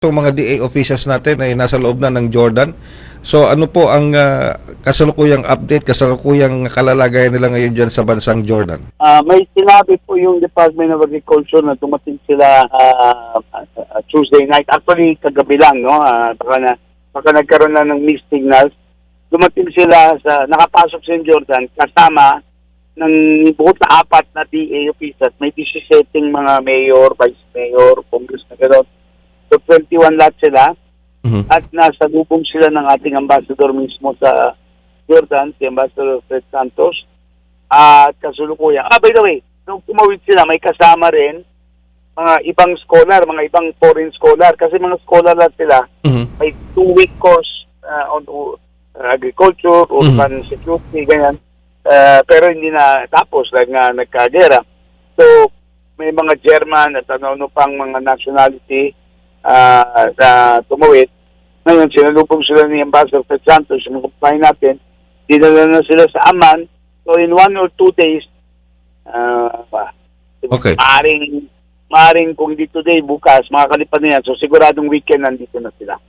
Itong mga DA officials natin ay nasa loob na ng Jordan. So ano po ang ah, kasalukuyang update, kasalukuyang kalalagayan nila ngayon dyan sa bansang Jordan? Ah, may sinabi po yung Department of Agriculture na dumating sila ah, ah, Tuesday night. Actually, kagabi lang, no? Ah, baka, na, baka nagkaroon na ng mixed signals. Dumating sila sa, nakapasok sa Jordan kasama ng bukod na apat na DA officers. May 17 mga mayor, vice mayor, congress na gano'n. So 21 lahat sila Mhm. at nasa lubong sila ng ating ambassador mismo sa Jordan, si Ambassador Fred Santos. At kasulukuyan. Ah, by the way, nung tumawid sila, may kasama rin mga ibang scholar, mga ibang foreign scholar. Kasi mga scholar lahat sila, Mhm. may two-week course uh, on uh, agriculture, urban security, ganyan. Uh, pero hindi na tapos dahil nga nagkagera. So, may mga German at ano-ano pang mga nationality uh, na tumawid. Ngayon, sinalubong sila ni Ambassador Fred Santos, yung kumpahin natin, dinala na sila sa Amman. So, in one or two days, uh, pa, Okay. maaring, maaring kung hindi today, bukas, makakalipad na yan. So, siguradong weekend nandito na sila.